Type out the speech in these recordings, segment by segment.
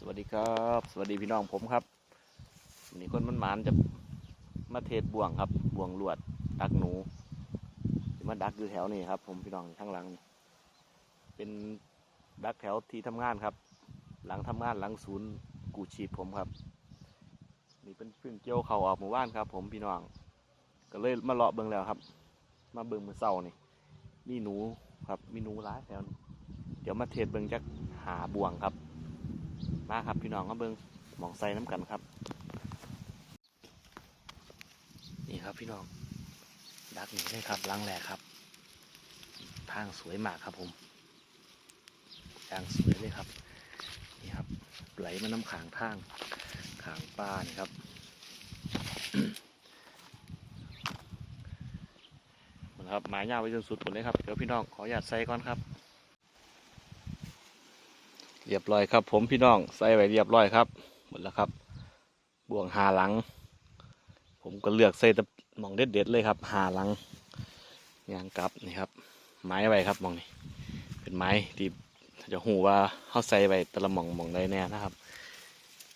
สวัสดีครับ สวัสดีพี่น้องผมครับวันนี้คนมันหมานจะมาเทศบ่วงครับ บ่วงลวด ดักหนูจะมาดักอยู่แถวนี้ครับ ผมพี่น้องข้างหลัง เป็นดักแถวที่ทำงานครับ หลังทำงานหลังศูนย์กูชีพผมครับ นี่เป็นเพิ่งเกี่ยวเขาออกหมู่บ้านครับ ผมพี่น้อง ก็เลยมาเลาะเบิ่งแล้วครับ มาเบิ่งมือเศร้านี่มีหนูครับ มีหนูหลายแถวนี้เดี๋ยวมาเทศเบิ่งจักหาบ่วงครับ มาครับพี่น้องมาเบิ้งหมองไซน้ำกันครับ นี่ครับพี่น้องดักหนี่เลยครับล้างแหลกครับ ทางสวยมากครับผมทางสวยเลยครับ นี่ครับ ไหลมาน้ำขางทางขางป้านี่ครับมันครับหมายยาวไปจนสุดหมดเลยครับเดี๋ยวพี่น้องขออนุญาตใส่ก่อนครับ เรียบร้อยครับ ผมพี่น้องใส่ไว้เรียบร้อยครับ หมดแล้วครับ บ่วงหาหลัง ผมก็เลือกใส่แตะหมองเด็ดๆเลยครับหาหลังยางกลับนี่ครับ ไม้ไว้ครับมองนี้เป็นไม้ที่จะหูว่าเขาใส่ไว้แต่ละมองหมองใดแน่นะครับ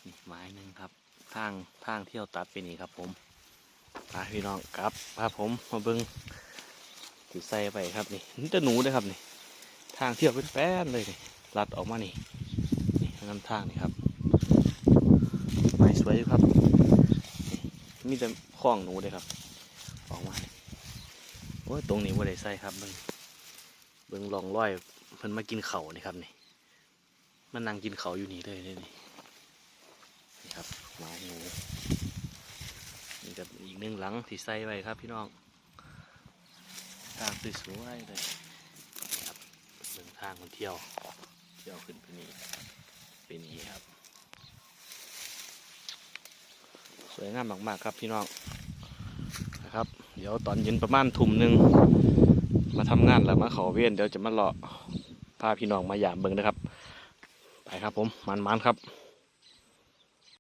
นี่ไม้หนึ่งครับทางทางเที่ยวตัดไปนี่ครับผมมาพี่น้องกลับครับผมมาเบิ้งที่ใส่ไปครับนี่นี่จะหนูเลยครับนี่ทางเที่ยวเป็นแป้นเลยนี่ลัดออกมานี่ น้ำทางนี่ครับไม้สวยอยู่ครับนี่มีแต่ข้องหนูเลยครับ ออกมานี่โอ้ยตรงนี้ว่าได้ใส่ครับเบิ้งเบิ้งลองร้อยเพิ่นมากินเขานี่ครับนี่มันนั่งกินเขาอยู่นี่เลยนี่นี่ครับไม้หนูนี่กับอีกหนึ่งหลังที่ใส่ไว้ครับพี่น้องทางสวยๆเลยครับเบิ้งทางคนเที่ยว เที่ยวขึ้นไปนี่อย่างนี้ครับ ส วยงามมากๆครับพี่น้องนะครับ เดี๋ยวตอนเย็นประมาณทุ่มหนึ่งมาทำงานแล้วมาขอเวียนเดี๋ยวจะมาเลาะพาพี่น้องมาหยามเบิ่งนะครับ ไปครับผมมันๆครับ